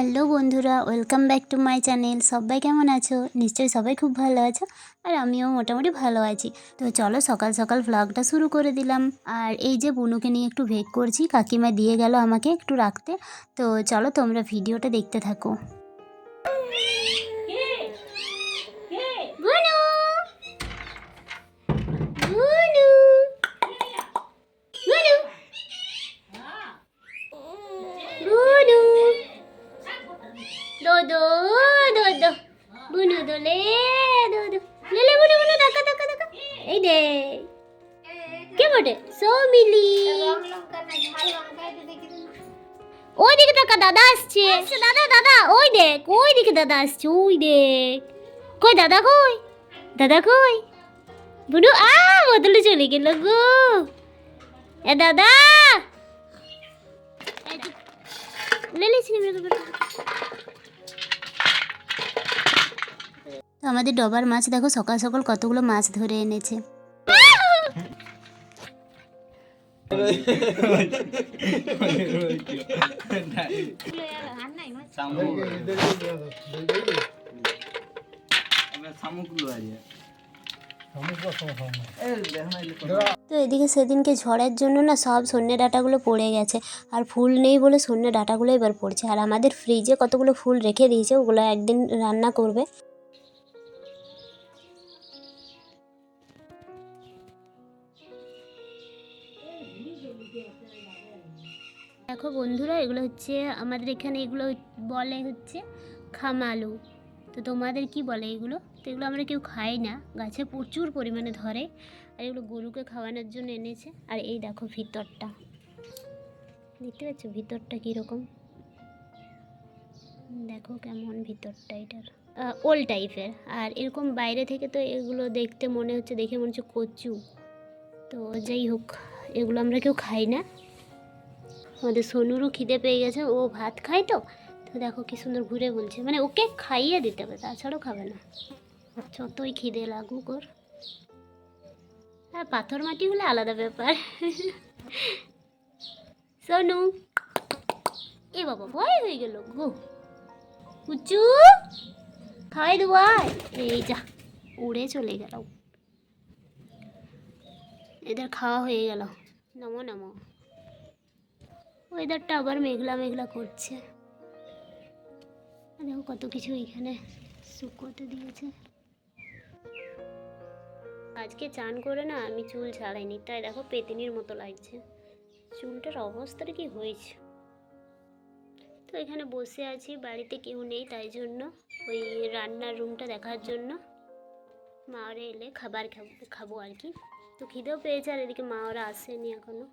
Hello বন্ধুরা, welcome back to my channel. সবাই কেমন আছো? নিশ্চয়ই সবাই খুব ভালো আছো, আর আমিও মোটামুটি ভালো আছি। তো চলো সকাল সকাল ভ্লগটা শুরু করে দিলাম। আর এই যে বুনুকে নিয়ে একটু ভেগ করছি, কাকিমা দিয়ে গেল আমাকে একটু রাখতে। তো চলো তোমরা ভিডিওটা দেখতে থাকো। সৌমিলি ওই দিকে দেখা দাদা আসছে। দাদা দাদা ওই দেখ ওই দিকে দাদা আসছে ওই দেখ। কই দাদা কই? দাদা কই? বুনু আ বদলে চলে গেল গো। এ দাদা। আমাদের ডবার মাছ দেখো সকাল সকাল কতগুলো মাছ ধরে এনেছে। তো এদিকে সেদিনকে ঝড়ের জন্য না সব সন্ধ্যে ডাটাগুলো পড়ে গেছে, আর ফুল নেই বলে সন্ধ্যে ডাঁটাগুলো এবার পড়ছে। আর আমাদের ফ্রিজে কতগুলো ফুল রেখে দিয়েছে, ওগুলো একদিন রান্না করবে। দেখো বন্ধুরা, এগুলো হচ্ছে আমাদের এখানে এগুলো বলে হচ্ছে খামালু। তো তোমাদের কি বলে এগুলো? তো এগুলো আমরা কেউ খাই না। গাছে প্রচুর পরিমাণে ধরে। আর এগুলো গরুকে খাওয়ানোর জন্য এনেছে। আর এই দেখো ভিতরটা। দেখতে পাচ্ছ ভিতরটা কীরকম? দেখো কেমন ভিতরটা এটার। ওল টাইপের আর এরকম বাইরে থেকে তো এগুলো দেখতে মনে হচ্ছে, দেখে মনে হচ্ছে কচু। তো যাই হোক, এগুলো আমরা কেউ খাই না। আমাদের সোনুরও খিদে পেয়ে গেছে, ও ভাত খায় তো। তো দেখো কি সুন্দর ঘুরে বলছে। মানে ওকে খাইয়ে দিতে হবে, তাছাড়াও খাবে না। যতই খিদে লাগুক ওর। আর পাথর মাটি হলে আলাদা ব্যাপার। সোনু, এ বাবা, ভয় হয়ে গেল গো। উঁচু খাওয়াই দেবো। এই যা, উড়ে চলে গেল। এদের খাওয়া হয়ে গেল। নমো নমো। ওয়েদারটা আবার মেঘলা মেঘলা করছে। দেখো কত কিছু এখানে শুকোতে দিয়েছে। আজকে চান করে না আমি চুল ছাড়াইনি, তাই দেখো পেতিনির মতো লাগছে। চুলটার অবস্থাটা কি হয়েছে? তো এখানে বসে আছি, বাড়িতে কেউ নেই, তাই জন্য ওই রান্নার রুমটা দেখার জন্য। মা ওরা এলে খাবার খাব খাব আর কি। তো খিদেও পেয়েছে আর এদিকে মা ওরা আসেনি এখনও।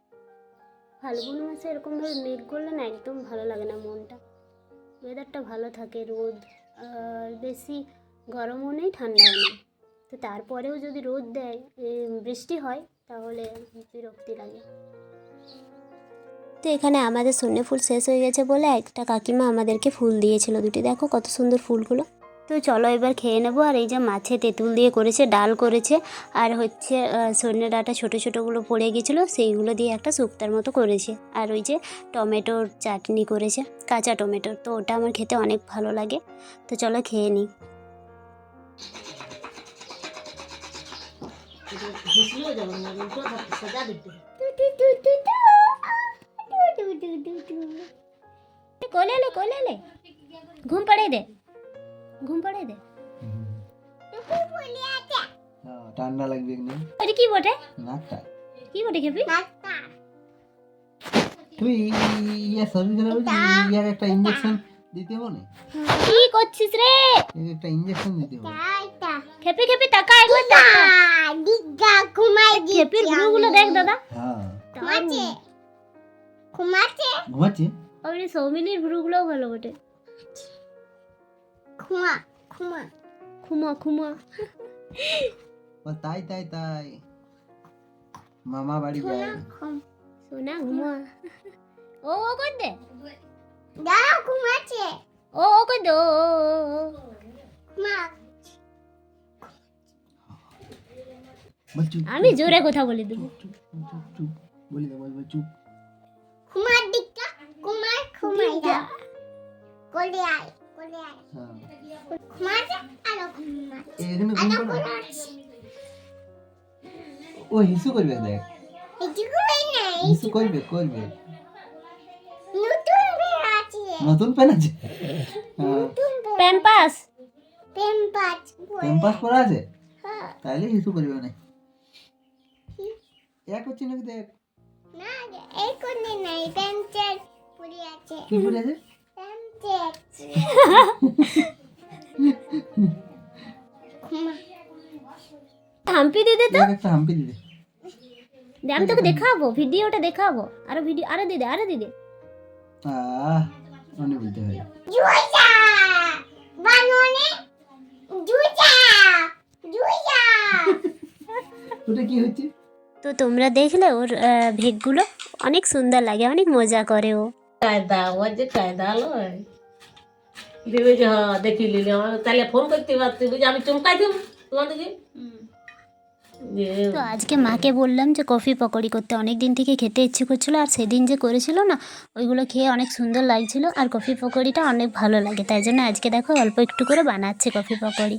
ফাল্গুন মাসে এরকমভাবে মেঘ করলে না একদম ভালো লাগে না মনটা। ওয়েদারটা ভালো থাকে, রোদ, আর বেশি গরমও নেই, ঠান্ডাও নেই। তো তারপরেও যদি রোদ দেয় বৃষ্টি হয়, তাহলে বিরক্তি লাগে। তো এখানে আমাদের সন্ধ্যে ফুল শেষ হয়ে গেছে বলে একটা কাকিমা আমাদেরকে ফুল দিয়েছিল দুটি। দেখো কত সুন্দর ফুলগুলো। তো চলো এবার খেয়ে নেব আর এই যে মাছে তেঁতুল দিয়ে করেছে ডাল করেছে আর হচ্ছে আহ, ডাটা ছোটো ছোটোগুলো পড়ে গেছিল সেইগুলো দিয়ে একটা শুক্তার মতো করেছে আর ওই যে টমেটোর চাটনি করেছে কাঁচা টমেটোর তো ওটা আমার খেতে অনেক ভালো লাগে তো চলো খেয়ে নিই ঘুম পাড়ে দে ঘুম পাড়ে দে। হ্যাঁ, ঠান্ডা লাগবে না কি বটে? নাকটা। কি বটে খেপি? তুই ইয়ে খারাপ হয়েছে ইয়ার একটা ইঞ্জেকশন দিতে হবে না? কি করছিস রে? একটা ইঞ্জেকশন দিতে হবে। খেপি খেপি তাকা একবার তাকা। খেপিরগুলো দেখ দাদা। হ্যাঁ। ঘুমাচ্ছে? ঘুমাচ্ছে? ওই সৌমিলির ভ্রুগুলোও ভালো বটে। খুমা খুমা ও তাই তাই তাই মামা বাড়ি যায় সোনা ঘুমা ও ও কর দে ও ও কর দে ও, আমি জোরে কথা বলে দেবো চুপ চুপ চুপ বলি দে বল বল চুপ কুমার দিকটা কুমার কুমার কোলে আয় হ্যাঁ। ও হিসু করবে দেখ। হিসু করবে করবে নতুন বের আছে। হ্যাঁ। প্যাম্পাস পেন। পাঁচ করা আছে? হ্যাঁ। তাইলে হিসু করবে না এক হচ্ছে নাকি দেখ? না এই কোনে নাই। পুরি আছে। কি আছে? হাম্পি দিদি তো? একটা হাম্পি দিদি। দে, আমি তোকে দেখাবো ভিডিওটা দেখাবো। আরও ভিডিও আরও দিদি আরও দিদি। আহ অনেক বলতে হয়। জুজা! বাননে? জুজা! জুজা! ওটা কি হচ্ছে? তো তোমরা দেখলে ওর ভেগগুলো অনেক সুন্দর লাগে অনেক মজা করে ও। কায়দা ওর যে কায়দা লয়। দেবে যে হ্যাঁ দেখি লিলি আমার তাহলে ফোন করতে পারতি বুঝি আমি চমকাই দেব তোমাদেরকে? যে তো আজকে মাকে বললাম যে কফি পকোড়ি করতে অনেক দিন থেকে খেতে ইচ্ছে করছিল আর সেদিন যে করেছিল না ওইগুলো খেয়ে অনেক সুন্দর লাগছিল আর কফি পকোড়িটা অনেক ভালো লাগে তাই জন্য আজকে দেখো অল্প একটু করে বানাচ্ছে কফি পকোড়ি।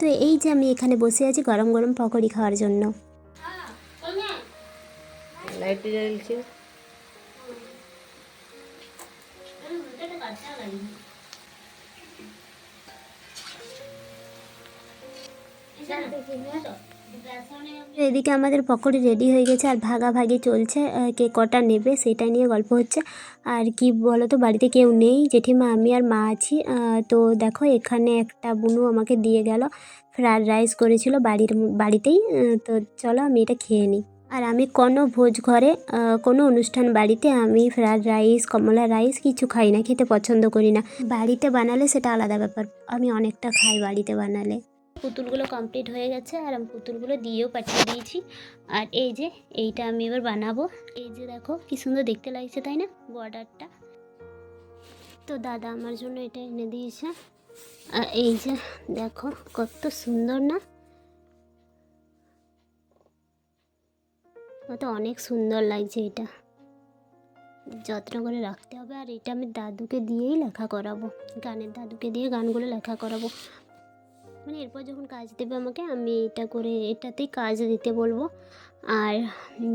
তো এই যে আমি এখানে বসে আছি গরম গরম পকোড়ি খাওয়ার জন্য। লাইট এদিকে আমাদের পকোড়ি রেডি হয়ে গেছে আর ভাগাভাগি চলছে কে কটা নেবে সেটা নিয়ে গল্প হচ্ছে। আর কি বলো তো বাড়িতে কেউ নেই, জেঠিমা, আমি আর মা আছি। তো দেখো, এখানে একটা বুনু আমাকে দিয়ে গেল। ফ্রায়েড রাইস করেছিল বাড়ির বাড়িতেই। তো চলো আমি এটা খেয়ে নিই। আর আমি কোনো ভোজ ঘরে কোনো অনুষ্ঠান বাড়িতে আমি ফ্রায়েড রাইস, কমলা রাইস কিছু খাই না, খেতে পছন্দ করি না। বাড়িতে বানালে সেটা আলাদা ব্যাপার। আমি অনেকটা খাই বাড়িতে বানালে। পুতুলগুলো কমপ্লিট হয়ে গেছে আর আমি পুতুলগুলো দিয়েও পাঠিয়ে দিয়েছি। আর এই যে, এইটা আমি এবার বানাবো। এই যে দেখো, কি সুন্দর দেখতে লাগছে, তাই না? বর্ডারটা। তো দাদা আমার জন্য এটা এনে দিয়েছে। আর এই যে, দেখো, কত সুন্দর না? তো অনেক সুন্দর লাগছে এটা। যত্ন করে রাখতে হবে। আর এটা আমি দাদুকে দিয়েই লেখা করাবো। গানের দাদুকে দিয়ে গানগুলো লেখা করাবো। মানে এরপর যখন কাজ দেবে আমাকে, আমি এটা করে, এটাতেই কাজ দিতে বলব। আর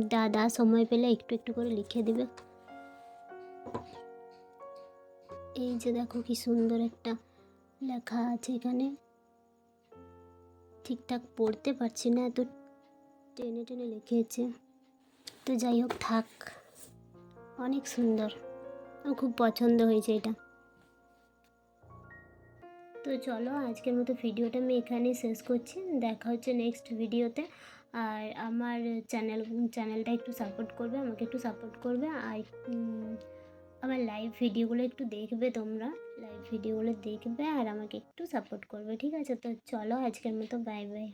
দাদা সময় পেলে একটু একটু করে লিখে দেবে। এই যে দেখো কি সুন্দর একটা লেখা আছে এখানে। ঠিকঠাক পড়তে পারছি না, এত টেনে টেনে লিখেছে। তো যাই হোক, থাক। অনেক সুন্দর। খুব পছন্দ হয়েছে এটা। তো চলো আজকের মতো ভিডিওটা আমি এখানেই শেষ করছি। দেখা হচ্ছে নেক্সট ভিডিওতে। আর আমার চ্যানেল চ্যানেলটা একটু সাপোর্ট করবে, আমাকে একটু সাপোর্ট করবে। আর আমার লাইভ ভিডিওগুলো একটু দেখবে তোমরা। লাইভ ভিডিওগুলো দেখবে আর আমাকে একটু সাপোর্ট করবে, ঠিক আছে? তো চলো আজকের মতো বাই বাই